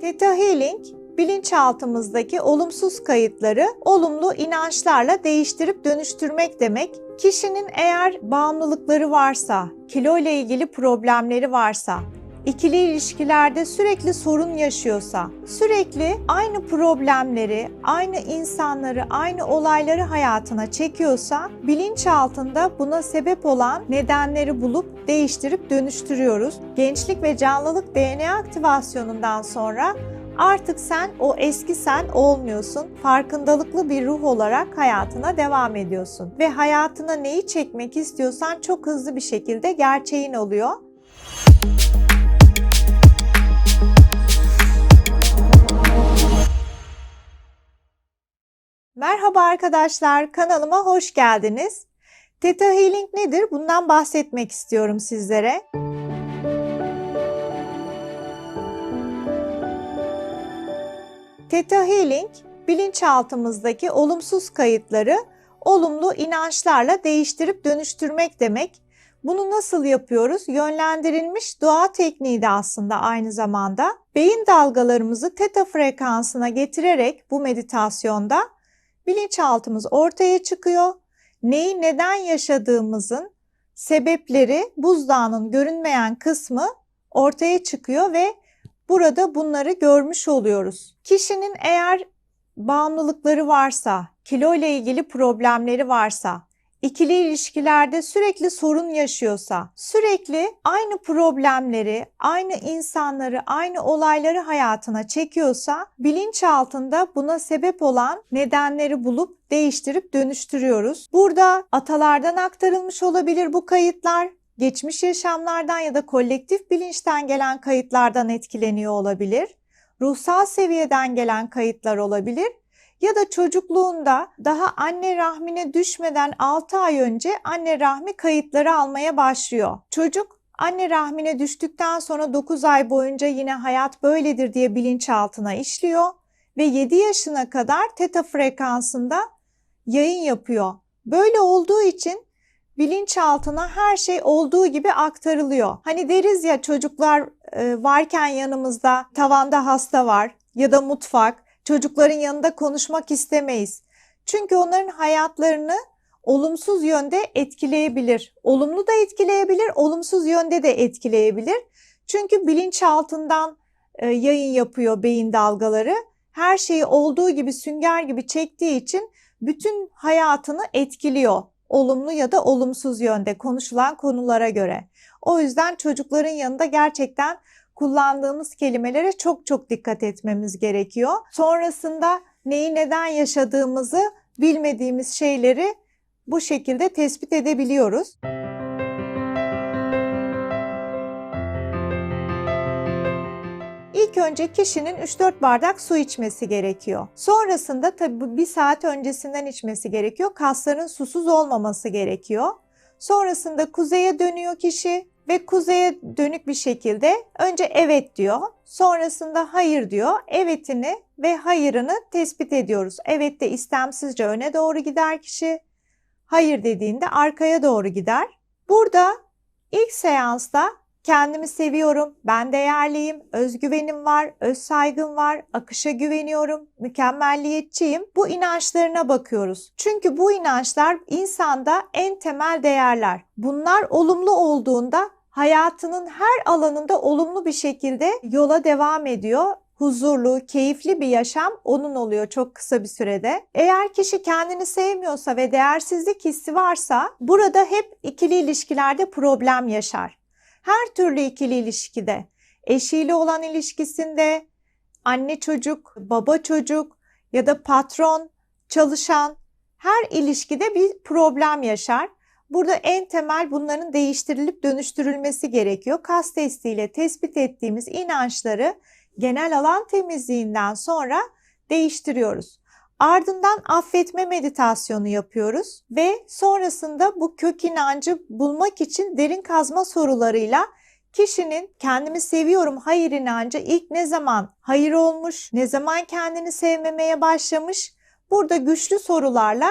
Theta Healing, bilinçaltımızdaki olumsuz kayıtları olumlu inançlarla değiştirip dönüştürmek demek. Kişinin eğer bağımlılıkları varsa, kilo ile ilgili problemleri varsa, ikili ilişkilerde sürekli sorun yaşıyorsa, sürekli aynı problemleri, aynı insanları, aynı olayları hayatına çekiyorsa, bilinçaltında buna sebep olan nedenleri bulup değiştirip dönüştürüyoruz. Gençlik ve canlılık DNA aktivasyonundan sonra artık sen o eski sen olmuyorsun. Farkındalıklı bir ruh olarak hayatına devam ediyorsun ve hayatına neyi çekmek istiyorsan çok hızlı bir şekilde gerçeğin oluyor. Merhaba arkadaşlar, kanalıma hoş geldiniz. Theta Healing nedir? Bundan bahsetmek istiyorum sizlere. Theta Healing, bilinçaltımızdaki olumsuz kayıtları olumlu inançlarla değiştirip dönüştürmek demek. Bunu nasıl yapıyoruz? Yönlendirilmiş doğa tekniği de aslında aynı zamanda. Beyin dalgalarımızı teta frekansına getirerek bu meditasyonda bilinçaltımız ortaya çıkıyor. Neyi neden yaşadığımızın sebepleri buzdağının görünmeyen kısmı ortaya çıkıyor ve burada bunları görmüş oluyoruz. Kişinin eğer bağımlılıkları varsa, kilo ile ilgili problemleri varsa, ikili ilişkilerde sürekli sorun yaşıyorsa, sürekli aynı problemleri, aynı insanları, aynı olayları hayatına çekiyorsa, bilinçaltında buna sebep olan nedenleri bulup değiştirip dönüştürüyoruz. Burada atalardan aktarılmış olabilir bu kayıtlar, geçmiş yaşamlardan ya da kolektif bilinçten gelen kayıtlardan etkileniyor olabilir. Ruhsal seviyeden gelen kayıtlar olabilir ya da çocukluğunda daha anne rahmine düşmeden 6 ay önce anne rahmi kayıtları almaya başlıyor. Çocuk anne rahmine düştükten sonra 9 ay boyunca yine hayat böyledir diye bilinçaltına işliyor ve 7 yaşına kadar teta frekansında yayın yapıyor. Böyle olduğu için bilinçaltına her şey olduğu gibi aktarılıyor. Hani deriz ya çocuklar e, varken yanımızda tavanda hasta var ya da mutfak çocukların yanında konuşmak istemeyiz. Çünkü onların hayatlarını olumsuz yönde etkileyebilir. Olumlu da etkileyebilir, olumsuz yönde de etkileyebilir. Çünkü bilinçaltından e, yayın yapıyor beyin dalgaları. Her şeyi olduğu gibi sünger gibi çektiği için bütün hayatını etkiliyor. Olumlu ya da olumsuz yönde konuşulan konulara göre. O yüzden çocukların yanında gerçekten kullandığımız kelimelere çok çok dikkat etmemiz gerekiyor. Sonrasında neyi neden yaşadığımızı bilmediğimiz şeyleri bu şekilde tespit edebiliyoruz. İlk önce kişinin 3-4 bardak su içmesi gerekiyor. Sonrasında tabii bir saat öncesinden içmesi gerekiyor. Kasların susuz olmaması gerekiyor. Sonrasında kuzeye dönüyor kişi ve kuzeye dönük bir şekilde önce evet diyor. Sonrasında hayır diyor. Evetini ve hayırını tespit ediyoruz. Evet de istemsizce öne doğru gider kişi. Hayır dediğinde arkaya doğru gider. Burada ilk seansta kendimi seviyorum, ben değerliyim, özgüvenim var, öz saygım var, akışa güveniyorum, mükemmelliyetçiyim. Bu inançlarına bakıyoruz. Çünkü bu inançlar insanda en temel değerler. Bunlar olumlu olduğunda hayatının her alanında olumlu bir şekilde yola devam ediyor huzurlu, keyifli bir yaşam onun oluyor çok kısa bir sürede. Eğer kişi kendini sevmiyorsa ve değersizlik hissi varsa burada hep ikili ilişkilerde problem yaşar. Her türlü ikili ilişkide, eşiyle olan ilişkisinde, anne çocuk, baba çocuk ya da patron, çalışan her ilişkide bir problem yaşar. Burada en temel bunların değiştirilip dönüştürülmesi gerekiyor. Kas testiyle tespit ettiğimiz inançları genel alan temizliğinden sonra değiştiriyoruz. Ardından affetme meditasyonu yapıyoruz ve sonrasında bu kök inancı bulmak için derin kazma sorularıyla kişinin kendimi seviyorum hayır inancı ilk ne zaman hayır olmuş, ne zaman kendini sevmemeye başlamış. Burada güçlü sorularla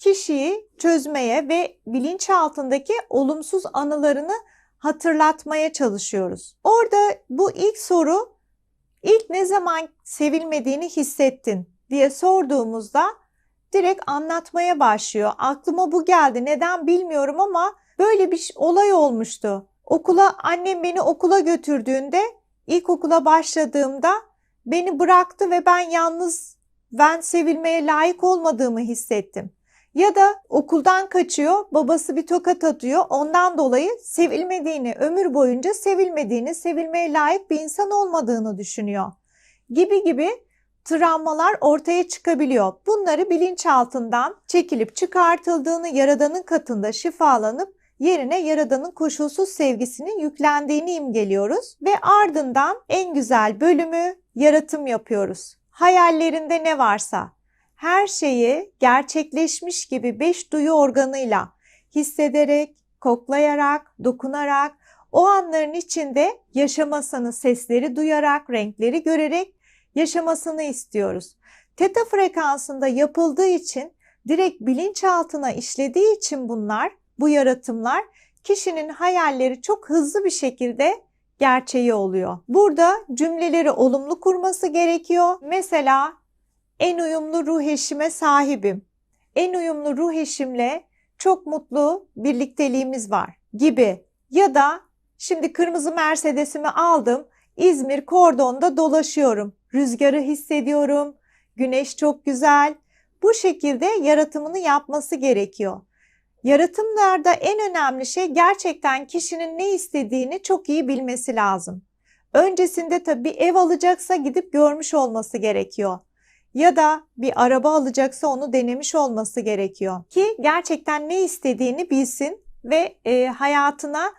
kişiyi çözmeye ve bilinçaltındaki olumsuz anılarını hatırlatmaya çalışıyoruz. Orada bu ilk soru İlk ne zaman sevilmediğini hissettin diye sorduğumuzda direkt anlatmaya başlıyor. Aklıma bu geldi. Neden bilmiyorum ama böyle bir olay olmuştu. Okula annem beni okula götürdüğünde ilkokula başladığımda beni bıraktı ve ben yalnız ben sevilmeye layık olmadığımı hissettim. Ya da okuldan kaçıyor, babası bir tokat atıyor. Ondan dolayı sevilmediğini, ömür boyunca sevilmediğini, sevilmeye layık bir insan olmadığını düşünüyor. Gibi gibi travmalar ortaya çıkabiliyor. Bunları bilinçaltından çekilip çıkartıldığını, yaradanın katında şifalanıp yerine yaradanın koşulsuz sevgisinin yüklendiğini imgeliyoruz ve ardından en güzel bölümü yaratım yapıyoruz. Hayallerinde ne varsa her şeyi gerçekleşmiş gibi beş duyu organıyla hissederek, koklayarak, dokunarak, o anların içinde yaşamasını, sesleri duyarak, renkleri görerek yaşamasını istiyoruz. Teta frekansında yapıldığı için direkt bilinçaltına işlediği için bunlar, bu yaratımlar kişinin hayalleri çok hızlı bir şekilde gerçeği oluyor. Burada cümleleri olumlu kurması gerekiyor. Mesela en uyumlu ruh eşime sahibim. En uyumlu ruh eşimle çok mutlu birlikteliğimiz var gibi. Ya da şimdi kırmızı Mercedes'imi aldım. İzmir kordonda dolaşıyorum. Rüzgarı hissediyorum. Güneş çok güzel. Bu şekilde yaratımını yapması gerekiyor. Yaratımlarda en önemli şey gerçekten kişinin ne istediğini çok iyi bilmesi lazım. Öncesinde tabii ev alacaksa gidip görmüş olması gerekiyor ya da bir araba alacaksa onu denemiş olması gerekiyor ki gerçekten ne istediğini bilsin ve e, hayatına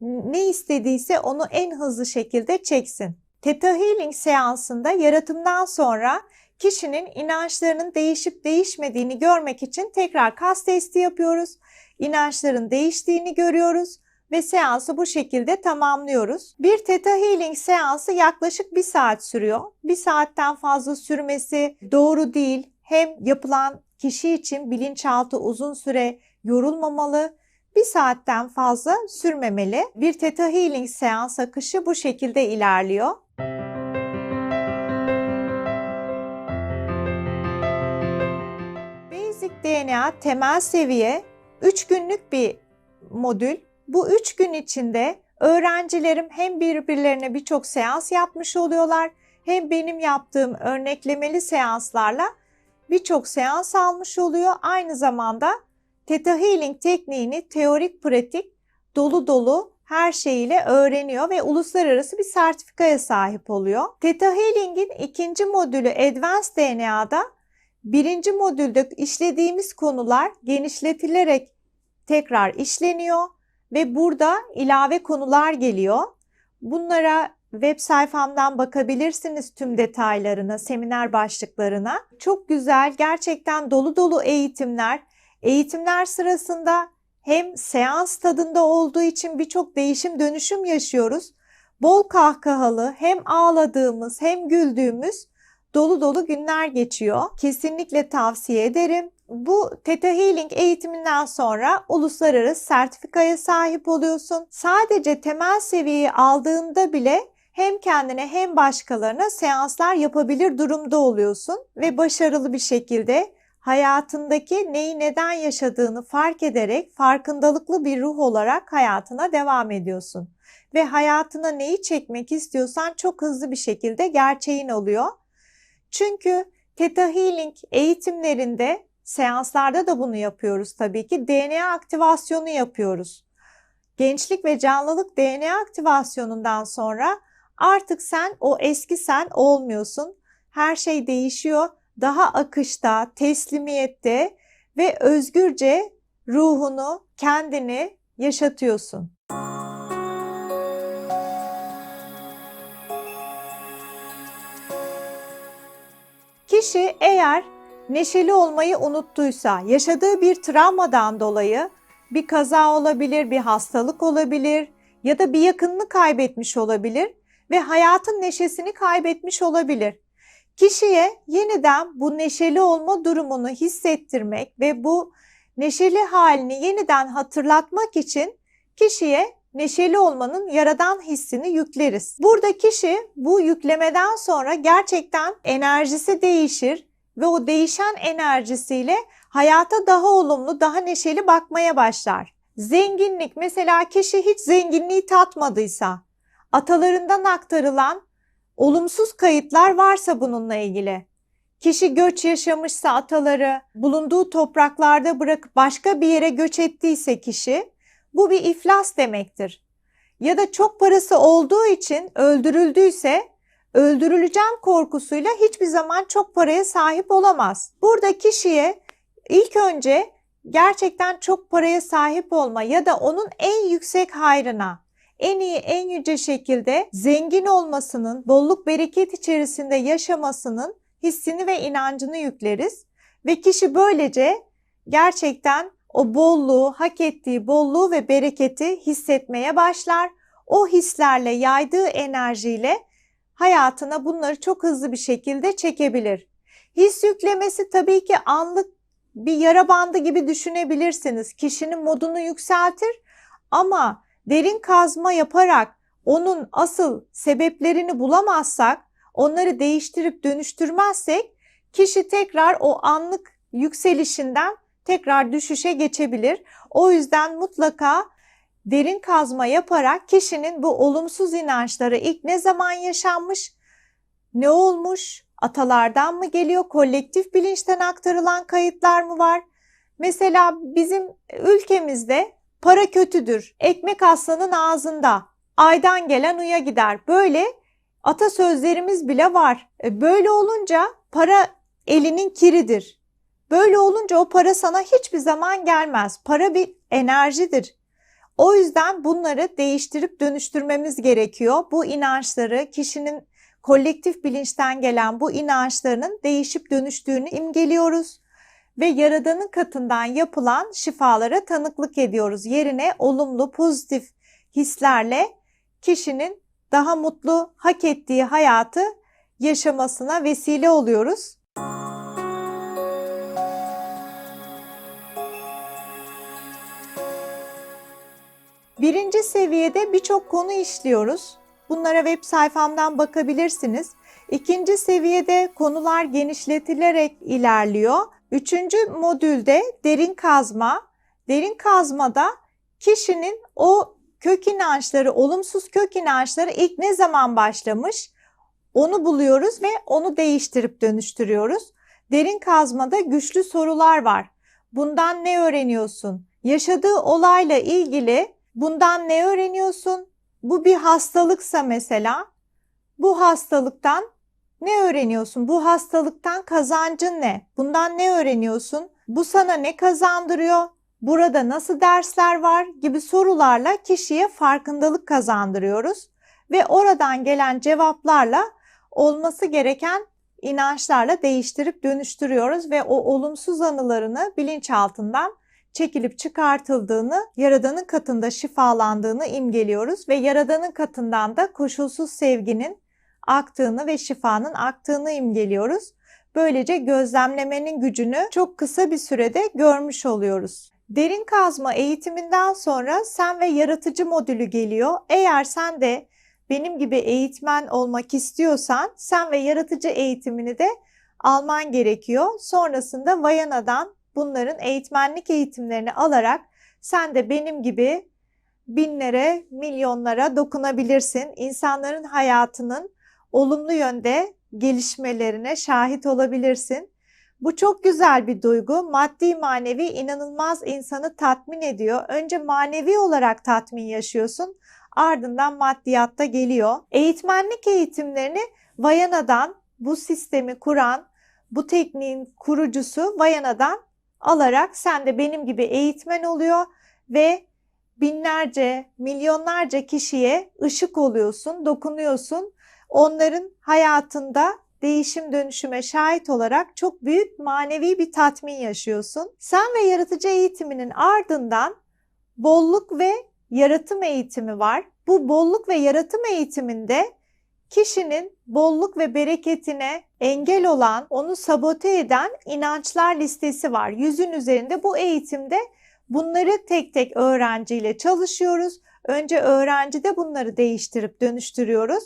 ne istediyse onu en hızlı şekilde çeksin. Theta Healing seansında yaratımdan sonra kişinin inançlarının değişip değişmediğini görmek için tekrar kas testi yapıyoruz. İnançların değiştiğini görüyoruz ve seansı bu şekilde tamamlıyoruz. Bir Theta Healing seansı yaklaşık bir saat sürüyor. Bir saatten fazla sürmesi doğru değil. Hem yapılan kişi için bilinçaltı uzun süre yorulmamalı, bir saatten fazla sürmemeli. Bir Theta Healing seans akışı bu şekilde ilerliyor. Basic DNA temel seviye 3 günlük bir modül bu üç gün içinde öğrencilerim hem birbirlerine birçok seans yapmış oluyorlar hem benim yaptığım örneklemeli seanslarla birçok seans almış oluyor. Aynı zamanda Theta Healing tekniğini teorik pratik dolu dolu her şeyiyle öğreniyor ve uluslararası bir sertifikaya sahip oluyor. Theta Healing'in ikinci modülü Advanced DNA'da birinci modülde işlediğimiz konular genişletilerek tekrar işleniyor ve burada ilave konular geliyor. Bunlara web sayfamdan bakabilirsiniz tüm detaylarına, seminer başlıklarına. Çok güzel, gerçekten dolu dolu eğitimler. Eğitimler sırasında hem seans tadında olduğu için birçok değişim dönüşüm yaşıyoruz. Bol kahkahalı, hem ağladığımız hem güldüğümüz dolu dolu günler geçiyor. Kesinlikle tavsiye ederim. Bu Theta Healing eğitiminden sonra uluslararası sertifikaya sahip oluyorsun. Sadece temel seviyeyi aldığında bile hem kendine hem başkalarına seanslar yapabilir durumda oluyorsun ve başarılı bir şekilde hayatındaki neyi neden yaşadığını fark ederek farkındalıklı bir ruh olarak hayatına devam ediyorsun. Ve hayatına neyi çekmek istiyorsan çok hızlı bir şekilde gerçeğin oluyor. Çünkü Theta Healing eğitimlerinde Seanslarda da bunu yapıyoruz tabii ki. DNA aktivasyonu yapıyoruz. Gençlik ve canlılık DNA aktivasyonundan sonra artık sen o eski sen olmuyorsun. Her şey değişiyor. Daha akışta, teslimiyette ve özgürce ruhunu, kendini yaşatıyorsun. Kişi eğer neşeli olmayı unuttuysa, yaşadığı bir travmadan dolayı bir kaza olabilir, bir hastalık olabilir ya da bir yakınını kaybetmiş olabilir ve hayatın neşesini kaybetmiş olabilir. Kişiye yeniden bu neşeli olma durumunu hissettirmek ve bu neşeli halini yeniden hatırlatmak için kişiye neşeli olmanın yaradan hissini yükleriz. Burada kişi bu yüklemeden sonra gerçekten enerjisi değişir ve o değişen enerjisiyle hayata daha olumlu, daha neşeli bakmaya başlar. Zenginlik mesela kişi hiç zenginliği tatmadıysa, atalarından aktarılan olumsuz kayıtlar varsa bununla ilgili, kişi göç yaşamışsa ataları, bulunduğu topraklarda bırakıp başka bir yere göç ettiyse kişi, bu bir iflas demektir. Ya da çok parası olduğu için öldürüldüyse öldürüleceğim korkusuyla hiçbir zaman çok paraya sahip olamaz. Burada kişiye ilk önce gerçekten çok paraya sahip olma ya da onun en yüksek hayrına, en iyi, en yüce şekilde zengin olmasının, bolluk bereket içerisinde yaşamasının hissini ve inancını yükleriz ve kişi böylece gerçekten o bolluğu, hak ettiği bolluğu ve bereketi hissetmeye başlar. O hislerle yaydığı enerjiyle hayatına bunları çok hızlı bir şekilde çekebilir. His yüklemesi tabii ki anlık bir yara bandı gibi düşünebilirsiniz. Kişinin modunu yükseltir ama derin kazma yaparak onun asıl sebeplerini bulamazsak, onları değiştirip dönüştürmezsek kişi tekrar o anlık yükselişinden tekrar düşüşe geçebilir. O yüzden mutlaka derin kazma yaparak kişinin bu olumsuz inançları ilk ne zaman yaşanmış, ne olmuş, atalardan mı geliyor, kolektif bilinçten aktarılan kayıtlar mı var? Mesela bizim ülkemizde para kötüdür, ekmek aslanın ağzında, aydan gelen uya gider. Böyle atasözlerimiz bile var. E, böyle olunca para elinin kiridir. Böyle olunca o para sana hiçbir zaman gelmez. Para bir enerjidir. O yüzden bunları değiştirip dönüştürmemiz gerekiyor. Bu inançları kişinin kolektif bilinçten gelen bu inançlarının değişip dönüştüğünü imgeliyoruz ve yaradanın katından yapılan şifalara tanıklık ediyoruz. Yerine olumlu, pozitif hislerle kişinin daha mutlu, hak ettiği hayatı yaşamasına vesile oluyoruz. Birinci seviyede birçok konu işliyoruz. Bunlara web sayfamdan bakabilirsiniz. İkinci seviyede konular genişletilerek ilerliyor. Üçüncü modülde derin kazma. Derin kazmada kişinin o kök inançları, olumsuz kök inançları ilk ne zaman başlamış? Onu buluyoruz ve onu değiştirip dönüştürüyoruz. Derin kazmada güçlü sorular var. Bundan ne öğreniyorsun? Yaşadığı olayla ilgili bundan ne öğreniyorsun? Bu bir hastalıksa mesela bu hastalıktan ne öğreniyorsun? Bu hastalıktan kazancın ne? Bundan ne öğreniyorsun? Bu sana ne kazandırıyor? Burada nasıl dersler var gibi sorularla kişiye farkındalık kazandırıyoruz ve oradan gelen cevaplarla olması gereken inançlarla değiştirip dönüştürüyoruz ve o olumsuz anılarını bilinçaltından çekilip çıkartıldığını, Yaradan'ın katında şifalandığını imgeliyoruz ve Yaradan'ın katından da koşulsuz sevginin aktığını ve şifanın aktığını imgeliyoruz. Böylece gözlemlemenin gücünü çok kısa bir sürede görmüş oluyoruz. Derin kazma eğitiminden sonra sen ve yaratıcı modülü geliyor. Eğer sen de benim gibi eğitmen olmak istiyorsan sen ve yaratıcı eğitimini de alman gerekiyor. Sonrasında Vayana'dan bunların eğitmenlik eğitimlerini alarak sen de benim gibi binlere, milyonlara dokunabilirsin. İnsanların hayatının olumlu yönde gelişmelerine şahit olabilirsin. Bu çok güzel bir duygu. Maddi manevi inanılmaz insanı tatmin ediyor. Önce manevi olarak tatmin yaşıyorsun. Ardından maddiyatta geliyor. Eğitmenlik eğitimlerini Vayana'dan bu sistemi kuran, bu tekniğin kurucusu Vayana'dan alarak sen de benim gibi eğitmen oluyor ve binlerce, milyonlarca kişiye ışık oluyorsun, dokunuyorsun. Onların hayatında değişim dönüşüme şahit olarak çok büyük manevi bir tatmin yaşıyorsun. Sen ve yaratıcı eğitiminin ardından bolluk ve yaratım eğitimi var. Bu bolluk ve yaratım eğitiminde kişinin bolluk ve bereketine engel olan, onu sabote eden inançlar listesi var. Yüzün üzerinde bu eğitimde bunları tek tek öğrenciyle çalışıyoruz. Önce öğrencide bunları değiştirip dönüştürüyoruz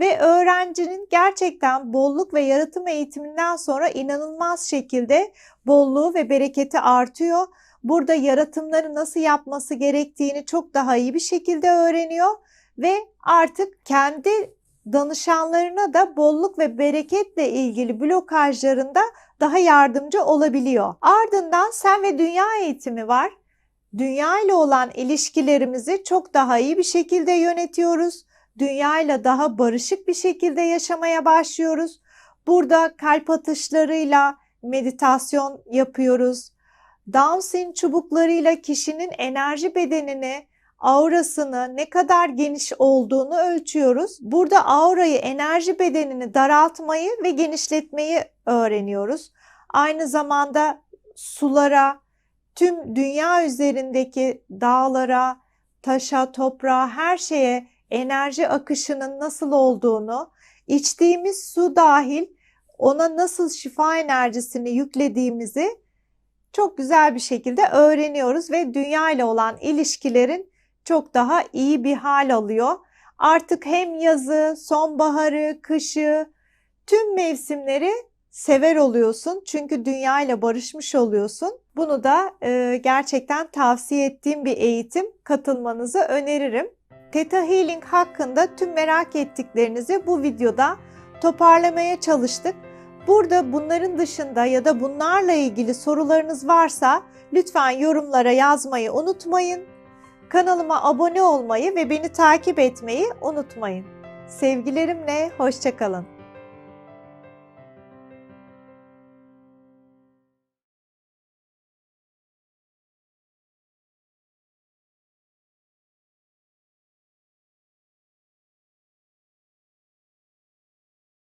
ve öğrencinin gerçekten bolluk ve yaratım eğitiminden sonra inanılmaz şekilde bolluğu ve bereketi artıyor. Burada yaratımları nasıl yapması gerektiğini çok daha iyi bir şekilde öğreniyor ve artık kendi danışanlarına da bolluk ve bereketle ilgili blokajlarında daha yardımcı olabiliyor. Ardından sen ve dünya eğitimi var. Dünya ile olan ilişkilerimizi çok daha iyi bir şekilde yönetiyoruz. Dünya ile daha barışık bir şekilde yaşamaya başlıyoruz. Burada kalp atışlarıyla meditasyon yapıyoruz. Down çubuklarıyla kişinin enerji bedenini, aurasını ne kadar geniş olduğunu ölçüyoruz. Burada aurayı, enerji bedenini daraltmayı ve genişletmeyi öğreniyoruz. Aynı zamanda sulara, tüm dünya üzerindeki dağlara, taşa, toprağa, her şeye enerji akışının nasıl olduğunu, içtiğimiz su dahil ona nasıl şifa enerjisini yüklediğimizi çok güzel bir şekilde öğreniyoruz ve dünya ile olan ilişkilerin çok daha iyi bir hal alıyor. Artık hem yazı, sonbaharı, kışı, tüm mevsimleri sever oluyorsun. Çünkü dünya ile barışmış oluyorsun. Bunu da e, gerçekten tavsiye ettiğim bir eğitim. Katılmanızı öneririm. Theta Healing hakkında tüm merak ettiklerinizi bu videoda toparlamaya çalıştık. Burada bunların dışında ya da bunlarla ilgili sorularınız varsa lütfen yorumlara yazmayı unutmayın. Kanalıma abone olmayı ve beni takip etmeyi unutmayın. Sevgilerimle hoşçakalın.